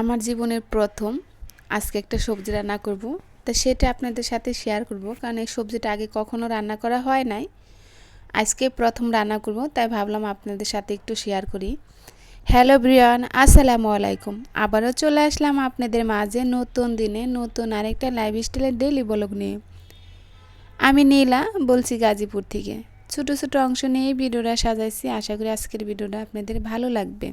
আমার জীবনের প্রথম আজকে একটা সবজি রান্না করব। তা সেটা আপনাদের সাথে শেয়ার করব। কারণ এই সবজিটা আগে কখনো রান্না করা হয় নাই। আজকে প্রথম রান্না করব, তাই ভাবলাম আপনাদের সাথে একটু শেয়ার করি। হ্যালো ব্রিয়ান আসসালামু আলাইকুম। আবারও চলে আসলাম আপনাদের মাঝে নতুন দিনে নতুন আরেকটা লাইফ স্টাইলের ডেলি ব্লগ নিয়ে। আমি নীলা বলছি গাজীপুর থেকে। ছোটো ছোটো অংশ নিয়ে ভিডিওটা সাজাইছি। আশা করি আজকের ভিডিওটা আপনাদের ভালো লাগবে।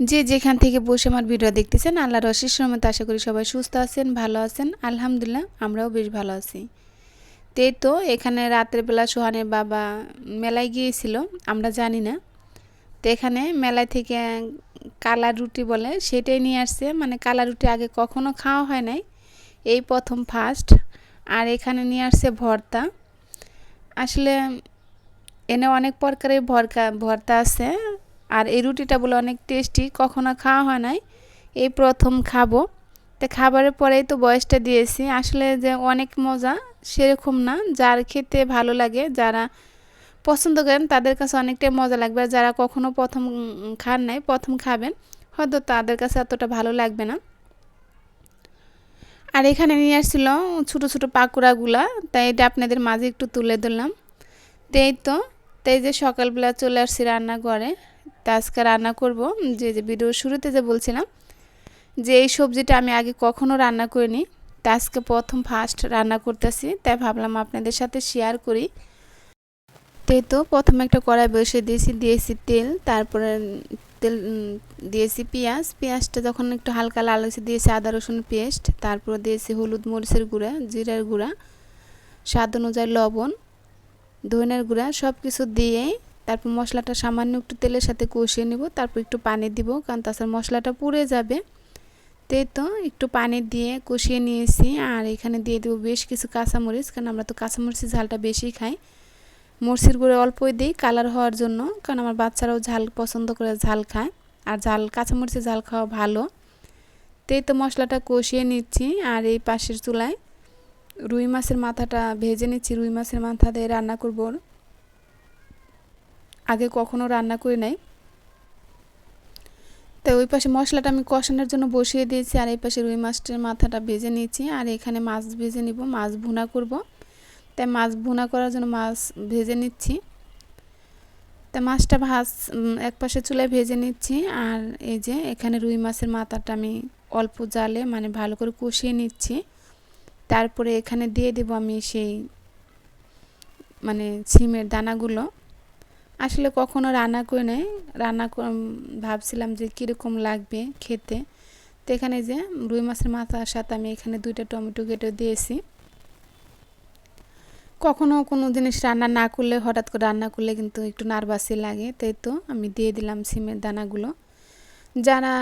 যে যেখান থেকে বসে আমার ভিডিও দেখতেছেন, আল্লাহর অশেষ রহমত আশা করি সবাই সুস্থ আছেন, ভালো আছেন। আলহামদুলিল্লাহ, আমরাও বেশ ভালো আছি। তে তো, এখানে রাতের বেলা সোহানের বাবা মেলায় গিয়েছিল, আমরা জানি না। তো এখানে মেলায় থেকে কালা রুটি বলে, সেটাই নিয়ে আসছে। মানে কালা রুটি আগে কখনো খাওয়া হয় নাই। এই প্রথম ফার্স্ট আর এখানে নিয়ে আসছে ভর্তা। আসলে এনে অনেক প্রকারের ভরকা, ভর্তা আছে। আর এই রুটিটা বলে অনেক টেস্টি, কখনো খাওয়া হয় নাই। এই প্রথম খাব। তো খাবারের পরেই তো বয়সটা দিয়েছি। আসলে যে অনেক মজা সেরকম না। যার খেতে ভালো লাগে, যারা পছন্দ করেন তাদের কাছে অনেকটাই মজা লাগবে। আর যারা কখনো প্রথম খান নাই, প্রথম খাবেন, হয়তো তাদের কাছে এতটা ভালো লাগবে না। আর এখানে নিয়ে আসছিল ছোটো ছোটো পাকুড়াগুলা। তাই এটা আপনাদের মাঝে একটু তুলে ধরলাম। তো এই তো তাই যে সকালবেলা চলে আসছি রান্না করে তা আজকে রান্না করব। যে যে ভিডিও শুরুতে যে বলছিলাম, যে এই সবজিটা আমি আগে কখনো রান্না করিনি, তা আজকে প্রথম ফার্স্ট রান্না করতেছি, তাই ভাবলাম আপনাদের সাথে শেয়ার করি। তাই তো, প্রথমে একটা কড়াই বসে দিয়েছি দিয়েছি তেল, তারপরে তেল দিয়েছি পেঁয়াজ, পেঁয়াজটা যখন একটু হালকা লাল হয়েছে, দিয়েছি আদা, রসুন পেস্ট, তারপর দিয়েছি হলুদ মরিচের গুঁড়া, জিরার গুঁড়া, স্বাদ অনুযায়ী লবণ, ধনের গুঁড়া সব কিছু দিয়ে তারপর মশলাটা সামান্য একটু তেলের সাথে কষিয়ে নেব, তারপর একটু পানি দিব, কারণ তাছাড়া মশলাটা পুড়ে যাবে। তে তো, একটু পানি দিয়ে কষিয়ে নিয়েছি, আর এখানে দিয়ে দেবো বেশ কিছু কাঁচামরিচ, কারণ আমরা তো কাঁচামরিচের ঝালটা বেশি খাই। মরচির গুঁড়ো অল্পই দিই কালার হওয়ার জন্য, কারণ আমার বাচ্চারাও ঝাল পছন্দ করে ঝাল খায়, আর ঝাল, কাঁচামরিচের ঝাল খাওয়া ভালো। তেই তো মশলাটা কষিয়ে নিচ্ছি, আর এই পাশের চুলায় রুই মাছের মাথাটা ভেজে নিচ্ছি, রুই মাছের মাথা দিয়ে রান্না করব। আগে কখনো রান্না করি নাই। তো ওই পাশে মশলাটা আমি কষানোর জন্য বসিয়ে দিয়েছি আর এই পাশে রুই মাছটার মাথাটা ভেজে নিয়েছি আর এখানে মাছ ভেজে নিব, মাছ ভুনা করব। তাই মাছ ভুনা করার জন্য মাছ ভেজে নিচ্ছি। তা মাছটা ভাজ এক পাশে চুলায় ভেজে নিচ্ছি আর এই যে এখানে রুই মাছের মাথাটা আমি অল্প জালে মানে ভালো করে কষিয়ে নিচ্ছি। তারপরে এখানে দিয়ে দেব আমি সেই মানে সিমের দানাগুলো। আসলে কখনো রান্না করে নেই। রান্না ভাবছিলাম যে কীরকম লাগবে খেতে। তো এখানে যে রুই মাছের মাথার সাথে আমি এখানে দুইটা টমেটো কেটে দিয়েছি। কখনো কোনো জিনিস রান্না না করলে, হঠাৎ করে রান্না করলে কিন্তু একটু নার্ভাসই লাগে। তাই তো আমি দিয়ে দিলাম সিমের দানাগুলো। যারা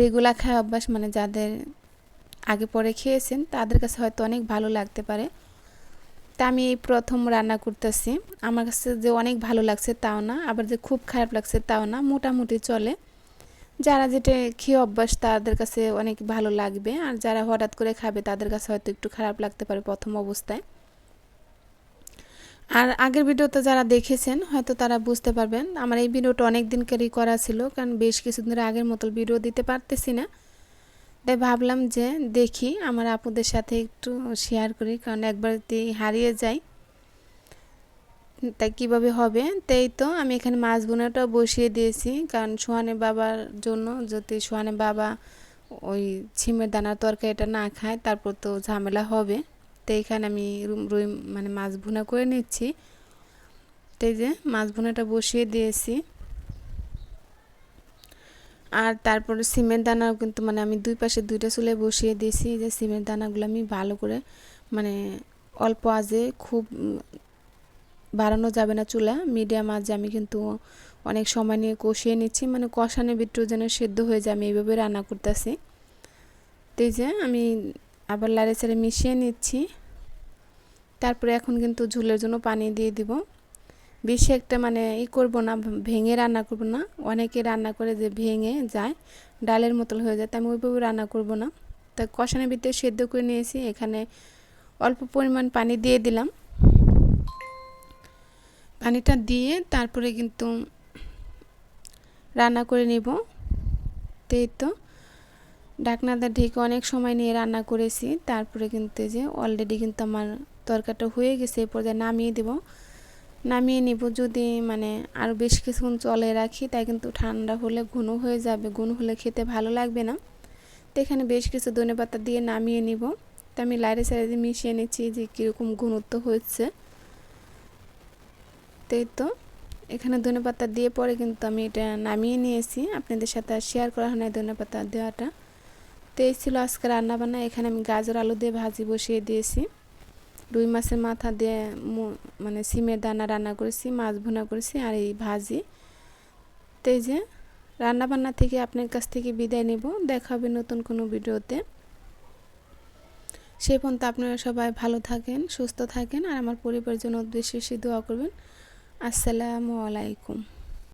রেগুলার খায় অভ্যাস মানে যাদের আগে পরে খেয়েছেন, তাদের কাছে হয়তো অনেক ভালো লাগতে পারে। তা আমি এই প্রথম রান্না করতেছি। আমার কাছে যে অনেক ভালো লাগছে তাও না, আবার যে খুব খারাপ লাগছে তাও না, মোটামুটি চলে। যারা যেটা খেয়ে অভ্যাস তাদের কাছে অনেক ভালো লাগবে, আর যারা হঠাৎ করে খাবে তাদের কাছে হয়তো একটু খারাপ লাগতে পারে প্রথম অবস্থায়। আর আগের ভিডিওতে যারা দেখেছেন, হয়তো তারা বুঝতে পারবেন, আমার এই ভিডিওটা অনেক দিনকারই করা ছিল, কারণ বেশ কিছুদিন ধরে আগের মতো ভিডিও দিতে পারতেছি না। তাই ভাবলাম যে দেখি, আমার আপুদের সাথে একটু শেয়ার করি, কারণ একবার হারিয়ে যাই, তাই কীভাবে হবে? তাই তো আমি এখানে মাছ বোনাটা বসিয়ে দিয়েছি, কারণ সোহানের বাবার জন্য যদি সোহানের বাবা ওই ছিমের দানার তরকারিটা না খায়, তারপর তো ঝামেলা হবে। তো এখানে আমি রুই মানে মাছ ভুনা করে নিচ্ছি। তাই যে মাছ ভুনাটা বসিয়ে দিয়েছি। আর তারপরে সিমের দানাও কিন্তু মানে আমি দুই পাশে দুইটা চুলে বসিয়ে দিয়েছি যে সিমের দানাগুলো আমি ভালো করে মানে অল্প আজে খুব বাড়ানো যাবে না চুলা মিডিয়াম আজে আমি কিন্তু অনেক সময় নিয়ে কষিয়ে নিচ্ছি। মানে কষানোর ভিতরে যেন সেদ্ধ হয়ে যায়, আমি এইভাবে রান্না করতেছি। তো যে আমি আবার লাড়ে চাড়ে মিশিয়ে নিচ্ছি। তারপরে এখন কিন্তু ঝুলের জন্য পানি দিয়ে দিব। বেশি একটা মানে ই করব না ভেঙে রান্না করব না। অনেকে রান্না করে যে ভেঙে যায়, ডালের মতন হয়ে যায় তাই আমি ওইভাবে রান্না করব না। তা কষানোর ভিতরে সেদ্ধ করে নিয়েছি, এখানে অল্প পরিমাণ পানি দিয়ে দিলাম। পানিটা দিয়ে তারপরে কিন্তু রান্না করে নেব। তো এই তো ঢাকনাটা ঢেকে অনেক সময় নিয়ে রান্না করেছি, তারপরে কিন্তু যে অলরেডি কিন্তু আমার তরকারিটা হয়ে গেছে এই পর্যায়ে নামিয়ে দেব। নামিয়ে নিব। যদি মানে আরও বেশ কিছুক্ষণ চলে রাখি, তাই কিন্তু ঠান্ডা হলে ঘন হয়ে যাবে ঘন হলে খেতে ভালো লাগবে না। তো এখানে বেশ কিছু ধনে পাতা দিয়ে নামিয়ে নিব। তো আমি লাইরে সাইডে মিশিয়ে নিচ্ছি যে কীরকম ঘনত্ব হচ্ছে তাই তো, এখানে ধনে পাতা দিয়ে পরে কিন্তু আমি এটা নামিয়ে নিয়েছি। আপনাদের সাথে আর শেয়ার করা হয় না ধনে পাতা দেওয়াটা। তো এই ছিল আজকে রান্নাবান্না। এখানে আমি গাজর আলু দিয়ে ভাজি বসিয়ে দিয়েছি। রুই মাছের মাথা দিয়ে মানে সিমের দানা রান্না করেছি, মাছ ভুনা করেছি আর এই ভাজি। তো এই যে রান্নাবান্না থেকে আপনার কাছ থেকে বিদায় নেব। দেখা হবে নতুন কোনো ভিডিওতে। সেই পর্যন্ত আপনারা সবাই ভালো থাকেন, সুস্থ থাকেন আর আমার পরিবারের জন্য উদ্দেশ্যে দোয়া করবেন। আসসালামু আলাইকুম।